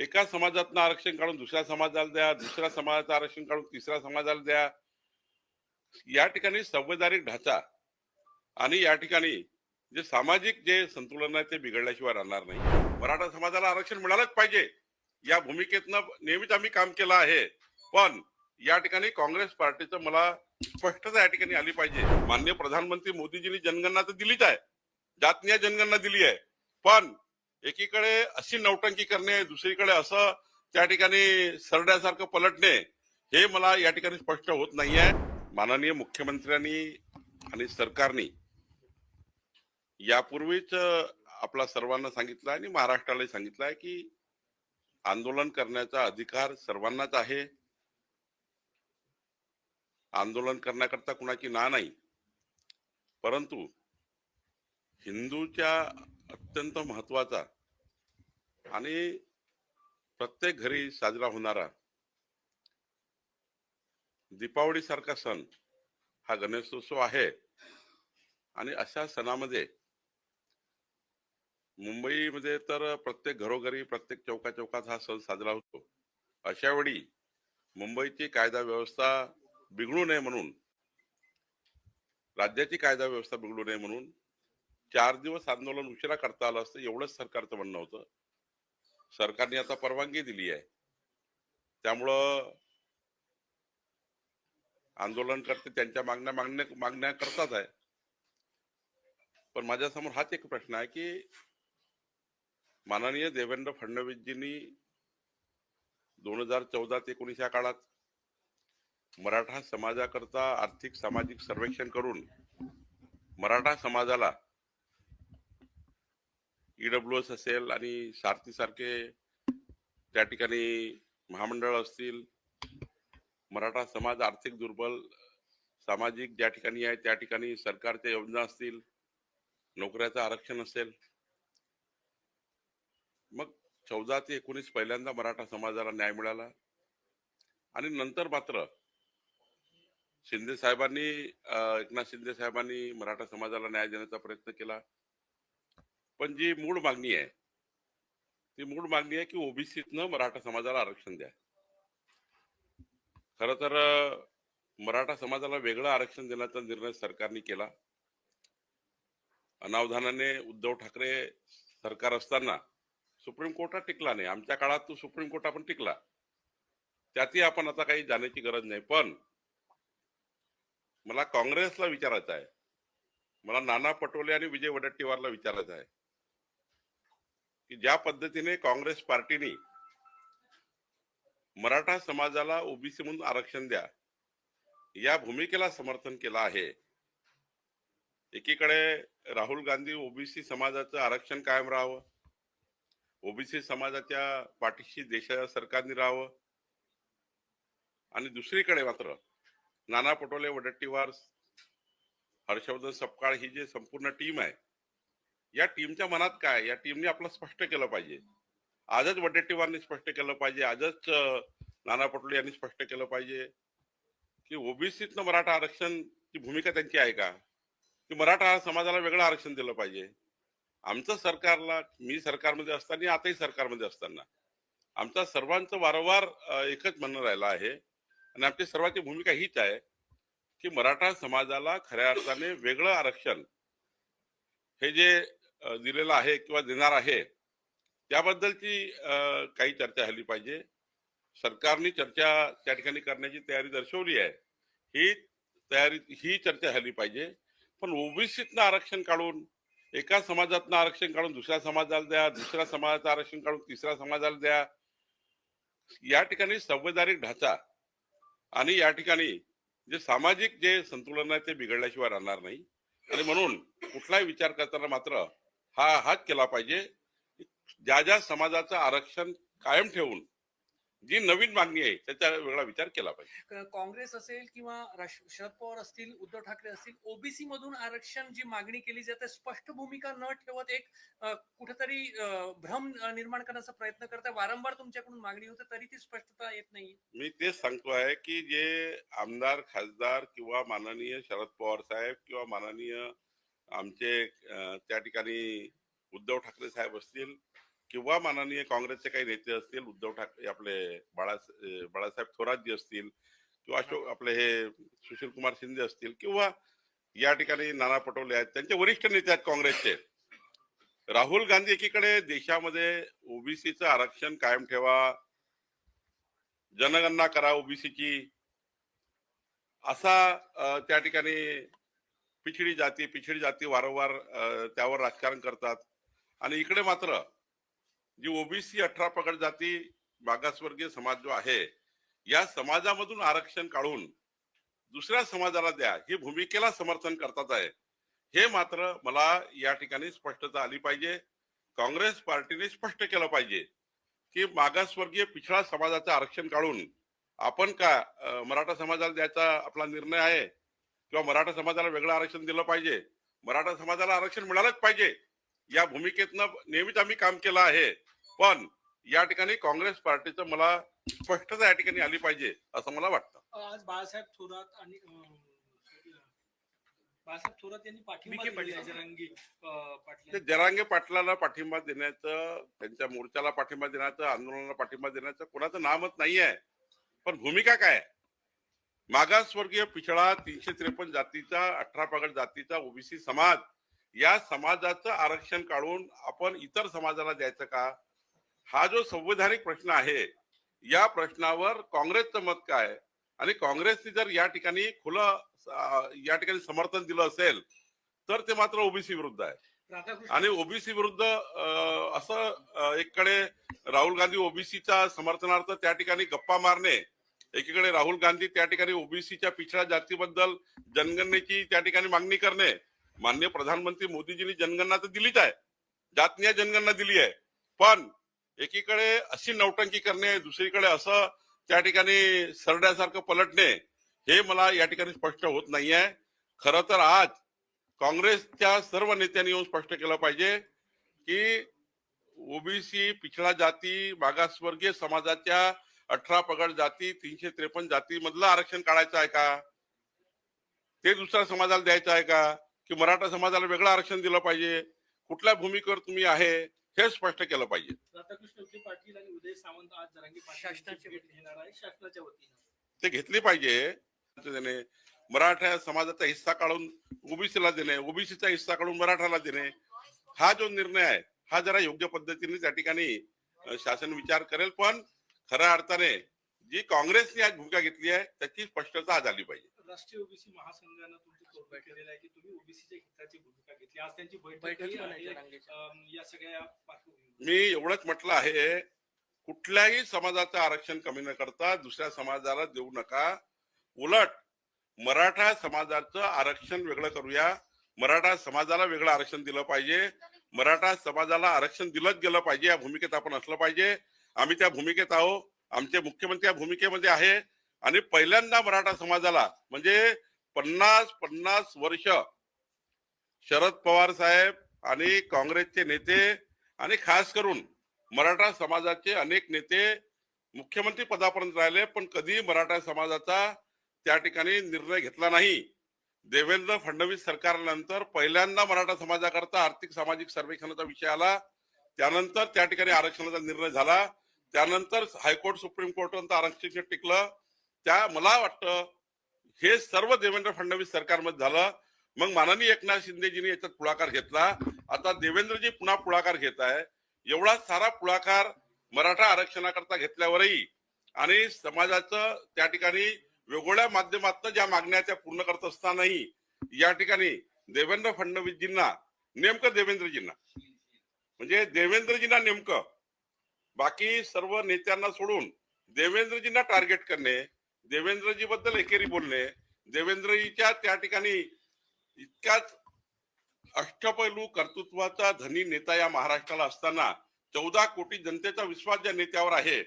एका समाजातनं आरक्षण काढून दुसऱ्या समाजाला द्या दुसऱ्या समाजाचं आरक्षण काढून तिसऱ्या समाजाला द्या. या ठिकाणी संवैधानिक ढाचा आणि या ठिकाणी जे सामाजिक जे संतुलन आहे ते बिघडल्याशिवाय राहणार नाही. मराठा समाजाला आरक्षण मिळालंच पाहिजे. या भूमिकेतनं नेहमीच आम्ही काम केलं आहे. पण या ठिकाणी काँग्रेस पार्टीचं मला स्पष्टता या ठिकाणी आली पाहिजे. माननीय प्रधानमंत्री मोदीजींनी जनगणना तर दिलीच आहे. जातनीय जनगणना दिली आहे. पण एकीकडे अशी नौटंकी करणे दुसरीकडे असं त्या ठिकाणी सरड्यासारखं पलटणे हे मला या ठिकाणी स्पष्ट होत नाहीये. माननीय मुख्यमंत्र्यांनी आणि सरकारने यापूर्वीच आपला सर्वांना सांगितलं आणि महाराष्ट्रालाही सांगितलं आहे की आंदोलन करण्याचा अधिकार सर्वांनाच आहे. आंदोलन करण्याकरता कुणाची ना नाही. परंतु हिंदूच्या अत्यंत महत्त्वाचा आणि प्रत्येक घरी साजरा होणारा दीपावली सारखा सण हा गणेशोत्सव आहे. आणि अशा सणामध्ये मुंबईमध्ये तर प्रत्येक घरोघरी प्रत्येक चौका चौकात हा सण साजरा होतो. अशा वेळी मुंबईची कायदा व्यवस्था बिघडू नये म्हणून राज्याची कायदा व्यवस्था बिघडू नये म्हणून चार दिवस आंदोलन उशिरा करता आलं असतं एवढंच सरकारचं म्हणणं होतं. सरकारने आता परवानगी दिली आहे. त्यामुळं आंदोलन करते त्यांच्या मागण्या मागण्या मागण्या करतात आहे. पण माझ्यासमोर हाच एक प्रश्न आहे की माननीय देवेंद्र फडणवीसजींनी दोन हजार चौदा ते एकोणीस या काळात मराठा समाजाकरता आर्थिक सामाजिक सर्वेक्षण करून मराठा समाजाला ईडब्ल्यू एस असेल आणि सारथी सारखे त्या ठिकाणी महामंडळ असतील मराठा समाज आर्थिक दुर्बल सामाजिक ज्या ठिकाणी आहे त्या ठिकाणी सरकारच्या योजना असतील नोकऱ्याचं आरक्षण असेल. मग चौदा ते एकोणीस पहिल्यांदा मराठा समाजाला न्याय मिळाला. आणि नंतर मात्र शिंदे साहेबांनी एकनाथ शिंदे साहेबांनी मराठा समाजाला न्याय देण्याचा प्रयत्न केला. पण जी मूळ मागणी आहे ती मूळ मागणी आहे की ओबीसीतनं मराठा समाजाला आरक्षण द्या. खर तर मराठा समाजाला वेगळं आरक्षण देण्याचा निर्णय सरकारने केला. अनावधानाने उद्धव ठाकरे सरकार असताना सुप्रीम कोर्टात टिकला नाही. आमच्या काळात तो सुप्रीम कोर्टात पण टिकला. त्यातही आपण आता काही जाण्याची गरज नाही. पण मला काँग्रेसला विचारायचं आहे. मला नाना पटोले आणि विजय वडट्टीवारला विचारायचं आहे. की ज्या पद्धतीने काँग्रेस पार्टीने मराठा समाजाला ओबीसी म्हणून आरक्षण द्या या भूमिकेला समर्थन केलं आहे. एकीकडे राहुल गांधी ओबीसी समाजाचं आरक्षण कायम राहावं ओबीसी समाजाच्या पाठीशी देशाच्या सरकारने राहावं आणि दुसरीकडे मात्र नाना पटोले वडट्टीवार हर्षवर्धन सपकाळ ही जी संपूर्ण टीम आहे या टीमच्या मनात काय? या टीमने आपलं स्पष्ट केलं पाहिजे. आजच वडेट्टीवारांनी स्पष्ट केलं पाहिजे. आजच नाना पटोले यांनी स्पष्ट केलं पाहिजे. की ओबीसीतनं मराठा आरक्षण ची भूमिका त्यांची आहे का? की मराठा समाजाला वेगळं आरक्षण दिलं पाहिजे? आमचं सरकारला मी सरकारमध्ये असताना आताही सरकारमध्ये असताना आमचा सर्वांचं वारंवार एकच म्हणणं राहिलं आहे. आणि आमची सर्वांची भूमिका हीच आहे की मराठा समाजाला खऱ्या अर्थाने वेगळं आरक्षण हे जे दिलेलं आहे किंवा देणार आहे त्याबद्दलची अं, काही चर्चा झाली पाहिजे. सरकारने चर्चा त्या ठिकाणी करण्याची तयारी दर्शवली आहे. ही तयारी ही चर्चा झाली पाहिजे. पण ओबीसीतनं आरक्षण काढून एका समाजातनं आरक्षण काढून दुसऱ्या समाजाला द्या दुसऱ्या समाजाचं आरक्षण काढून तिसऱ्या समाजाला द्या. या ठिकाणी संवैधानिक ढाचा आणि या ठिकाणी जे सामाजिक जे संतुलन आहे ते बिघडल्याशिवाय राहणार नाही. आणि म्हणून कुठलाही विचार करताना मात्र हा हाच केला पाहिजे. ज्या ज्या समाजाचं आरक्षण कायम ठेवून जी नवीन मागणी आहे त्याचा वेगळा विचार केला पाहिजे. काँग्रेस असेल किंवा शरद पवार असतील उद्धव ठाकरे असतील ओबीसी मधून आरक्षण जी मागणी केली जाते स्पष्ट भूमिका न ठेवत एक कुठेतरी भ्रम निर्माण करण्याचा प्रयत्न करताय. वारंवार तुमच्याकडून मागणी होते तरी ती स्पष्टता येत नाही मी तेच सांगतो आहे की जे आमदार खासदार किंवा माननीय शरद पवार साहेब किंवा माननीय आमचे त्या ठिकाणी उद्धव ठाकरे साहेब असतील किंवा माननीय काँग्रेसचे काही नेते असतील उद्धव ठाकरे आपले बाळा बाळासाहेब थोरातजी असतील किंवा अशोक आपले हे सुशील कुमार शिंदे असतील किंवा या ठिकाणी नाना पटोले आहेत त्यांचे वरिष्ठ नेते आहेत काँग्रेसचे. राहुल गांधी एकीकडे देशामध्ये ओबीसीचं आरक्षण कायम ठेवा जनगणना करा ओबीसीची असा त्या ठिकाणी पिछडी जाती पिछडी जाती वारंवार त्यावर राजकारण करतात. आणि इकडे मात्र जी ओबीसी अठरा पगड जाती मागासवर्गीय समाज जो आहे या समाजामधून आरक्षण काढून दुसऱ्या समाजाला द्या ही भूमिकेला समर्थन करतात आहे. हे मात्र मला या ठिकाणी स्पष्टता आली पाहिजे. काँग्रेस पार्टीने स्पष्ट केलं पाहिजे की मागासवर्गीय पिछडा समाजाचं आरक्षण काढून आपण का मराठा समाजाला द्यायचा आपला निर्णय आहे? किंवा मराठा समाजाला वेगळं आरक्षण दिलं पाहिजे मराठा समाजाला आरक्षण मिळालंच पाहिजे या भूमिकेतनं नेहमीच आम्ही काम केलं आहे पण या ठिकाणी काँग्रेस पार्टीचं मला स्पष्टता या ठिकाणी आली पाहिजे असं मला वाटतं आज बाळासाहेब थोरात आणि बाळासाहेब थोरात यांनी पाठिंबा. जरांगी पाटील जरांगे पाटलाला पाठिंबा देण्याचं त्यांच्या मोर्चाला पाठिंबा देण्याचं आंदोलनाला पाठिंबा देण्याचं कोणाचं नामच नाही आहे पण भूमिका काय आहे? मागासवर्गीय पिछडा तीनशे त्रेपन्न जातीचा अठरा पगड जातीचा ओबीसी समाज या समाजाचं आरक्षण काढून आपण इतर समाजाला द्यायचं का? हा जो संवैधानिक प्रश्न आहे या प्रश्नावर काँग्रेसचं मत काय? आणि काँग्रेसने जर या ठिकाणी खुलं या ठिकाणी समर्थन दिलं असेल तर ते मात्र ओबीसी विरुद्ध आहे. आणि ओबीसी विरुद्ध असं एक कडे राहुल गांधी ओबीसीच्या समर्थनार्थ त्या ठिकाणी गप्पा मारणे एकीकडे राहुल गांधी त्या ठिकाणी ओबीसीच्या पिछड्या जातीबद्दल जनगणनेची त्या ठिकाणी मागणी करणे मान्य प्रधानमंत्री मोदीजींनी जनगणना तर दिलीच आहे जातनीय जनगणना दिली आहे. पण एकीकडे अशी नौटंकी करणे दुसरीकडे असं त्या ठिकाणी सरड्यासारखं पलटणे हे मला या ठिकाणी स्पष्ट होत नाही आहे खरं तर आज काँग्रेसच्या सर्व नेत्यांनी येऊन स्पष्ट केलं पाहिजे की ओबीसी पिछडा जाती मागासवर्गीय समाजाच्या अठरा पगड जाती तीनशे त्रेपन्न जाती मधलं आरक्षण काढायचं आहे का? ते दुसऱ्या समाजाला द्यायचं आहे का? की मराठा समाजाला वेगळं आरक्षण दिलं पाहिजे? कुठल्या भूमिकेवर तुम्ही आहे? हे स्पष्ट केलं पाहिजे. ते घेतली पाहिजे. त्याने मराठा समाजाचा हिस्सा काढून ओबीसीला देणे ओबीसीचा हिस्सा काढून मराठाला देणे हा जो निर्णय आहे हा जरा योग्य पद्धतीने त्या ठिकाणी शासन विचार करेल. पण खऱ्या अर्थाने जी काँग्रेसने आज भूमिका घेतली आहे त्याची स्पष्टता आज आली पाहिजे. राष्ट्रीय ओबीसी महासंघानं तुमचं कौतुक केलेलं आहे की तुम्ही ओबीसीच्या हिताची भूमिका घेतली. आज त्यांची बैठक या सगळ्या मी एवढंच म्हटलं आहे कुठल्याही समाजाचं आरक्षण कमी न करता दुसऱ्या समाजाला देऊ नका. उलट मराठा समाजाचं आरक्षण वेगळं करूया. मराठा समाजाला वेगळं आरक्षण दिलं पाहिजे. मराठा समाजाला आरक्षण दिलंच गेलं पाहिजे. या भूमिकेत आपण असलं पाहिजे. आम्ही त्या भूमिकेत आहो आमचे मुख्यमंत्री या भूमिकेमध्ये आहे. आणि पहिल्यांदा मराठा समाजाला म्हणजे पन्नास पन्नास वर्ष शरद पवार साहेब आणि काँग्रेसचे नेते आणि खास करून मराठा समाजाचे अनेक नेते मुख्यमंत्री पदापर्यंत राहिले पण कधी मराठा समाजाचा त्या ठिकाणी निर्णय घेतला नाही. देवेंद्र फडणवीस सरकारनंतर पहिल्यांदा मराठा समाजाकरता आर्थिक सामाजिक सर्वेक्षणाचा विषय आला. त्यानंतर त्या ठिकाणी आरक्षणाचा निर्णय झाला. त्यानंतर हायकोर्ट सुप्रीम कोर्टानंतर आरक्षण टिकलं. त्या मला वाटतं हे सर्व देवेंद्र फडणवीस सरकारमध्ये झालं. मग माननीय एकनाथ शिंदेजीनी याच्यात पुढाकार घेतला. आता देवेंद्रजी पुन्हा पुढाकार घेत आहे. एवढा सारा पुढाकार मराठा आरक्षणाकरता घेतल्यावरही आणि समाजाचं त्या ठिकाणी वेगवेगळ्या माध्यमातून ज्या मागण्या त्या पूर्ण करत असतानाही या ठिकाणी देवेंद्र फडणवीसजींना नेमकं देवेंद्रजींना म्हणजे देवेंद्रजींना नेमकं बाकी सर्व नेत्यांना सोडून देवेंद्रजींना टार्गेट करणे देवेंद्रजी बद्दल एकेरी बोलणे देवेंद्रजीच्या त्या ठिकाणी इतक्याच अष्टपैलू कर्तृत्वाचा धनी नेता या महाराष्ट्राला असताना चौदा कोटी जनतेचा विश्वास ज्या नेत्यावर आहे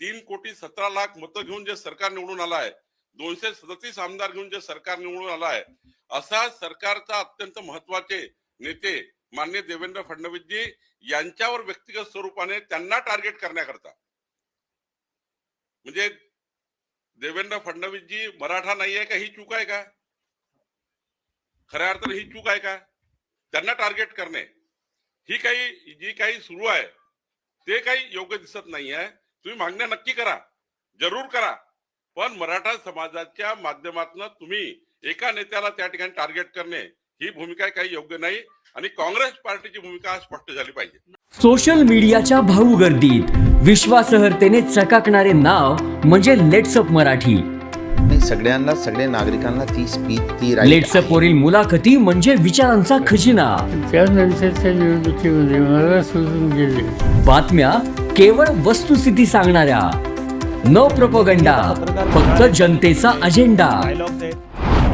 तीन कोटी सतरा लाख मतं घेऊन जे सरकार निवडून आलं आहे दोनशे सदतीस आमदार घेऊन जे सरकार निवडून आलं आहे असा सरकारचा अत्यंत महत्त्वाचे नेते मान्य देवेंद्र फडणवीसजी यांच्यावर व्यक्तिगत स्वरूपाने त्यांना टार्गेट करण्याकरता. म्हणजे देवेंद्र फडणवीसजी मराठा नाही आहे का ही चूक आहे का? खऱ्या अर्थाने ही चूक आहे का? त्यांना टार्गेट करणे. ही काही जी काही सुरू आहे ते काही योग्य दिसत नाही आहे तुम्ही मागण्या नक्की करा. जरूर करा. पण मराठा समाजाच्या माध्यमातून तुम्ही एका नेत्याला त्या ठिकाणी टार्गेट करणे ही भूमिका काही योग्य नाही आणि काँग्रेस पार्टीची भूमिका स्पष्ट झाली पाहिजे. सोशल मीडियाच्या भाऊ गर्दीत विश्वासार्हतेने चकाकणारे नाव म्हणजे लेट्सअप मराठी. नाही सगळ्यांना सगळ्या नागरिकांना ती स्पीच ती लेट्सअप. वरील मुलाखती म्हणजे विचारांचा खजिना. त्यानंतरच्या निवडणुकीमध्ये मला सोडून गेले. बातम्या केवळ वस्तुस्थिती सांगणाऱ्या. न प्रपोगंडा फक्त जनतेचा अजेंडा